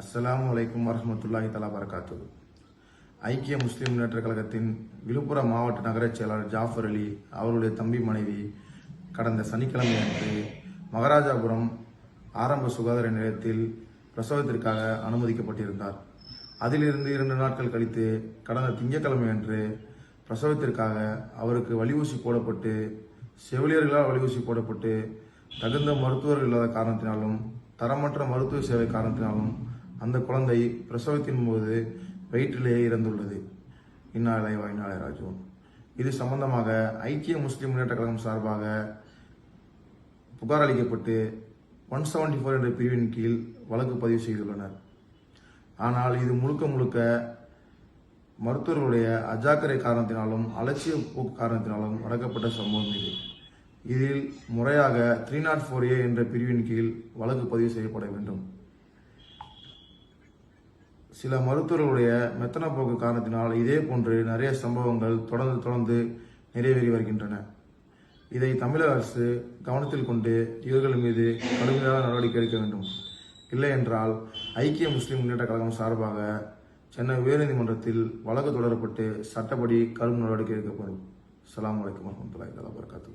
அஸ்ஸலாமு அலைக்கும் வரமத்துல்லாஹி தலா வரகாத்து ஐக்கிய முஸ்லீம் முன்னேற்ற கழகத்தின் விழுப்புரம் மாவட்ட நகரச் செயலாளர் ஜாஃபர் அலி அவருடைய தம்பி மனைவி கடந்த சனிக்கிழமை அன்று மகாராஜாபுரம் ஆரம்ப சுகாதார நிலையத்தில் பிரசவத்திற்காக அனுமதிக்கப்பட்டிருந்தார். அதிலிருந்து இரண்டு நாட்கள் கழித்து கடந்த திங்கட்கிழமை அன்று பிரசவத்திற்காக அவருக்கு வலிவூசி போடப்பட்டு செவிலியர்களால் வலியூசி போடப்பட்டு தகுந்த மருத்துவர்கள் இல்லாத காரணத்தினாலும் தரமற்ற மருத்துவ சேவை காரணத்தினாலும் அந்த குழந்தை பிரசவத்தின் போது வயிற்றிலேயே இறந்துள்ளது. இன்னாலை வாய்நாளை ராஜுவன் இது சம்பந்தமாக ஐக்கிய முஸ்லிம் முன்னேற்ற கழகம் சார்பாக புகார் அளிக்கப்பட்டு ஒன் செவன்டி ஃபோர் என்ற பிரிவின் கீழ் வழக்கு பதிவு செய்துள்ளனர். ஆனால் இது முழுக்க முழுக்க மருத்துவர்களுடைய அஜாக்கிரை காரணத்தினாலும் அலட்சிய போக்கு காரணத்தினாலும் நடக்கப்பட்ட சம்பவம் இது. இதில் முறையாக த்ரீ நாட் ஃபோர் ஏ என்ற பிரிவின் கீழ் வழக்கு பதிவு செய்யப்பட வேண்டும். சில மருத்துவர்களுடைய மெத்தன போக்கு காரணத்தினால் இதே போன்று நிறைய சம்பவங்கள் தொடர்ந்து தொடர்ந்து நிறைவேறி வருகின்றன. இதை தமிழக அரசு கவனத்தில் கொண்டு இவர்கள் மீது கடுமையாக நடவடிக்கை எடுக்க வேண்டும். இல்லை என்றால் ஐக்கிய முஸ்லிம் முன்னேற்ற கழகம் சார்பாக சென்னை உயர்நீதிமன்றத்தில் வழக்கு தொடரப்பட்டு சட்டப்படி கடும் நடவடிக்கை எடுக்கப்படும். அலாம் வலைக்கம் வரமத்துல்லாஹி வரகாத்து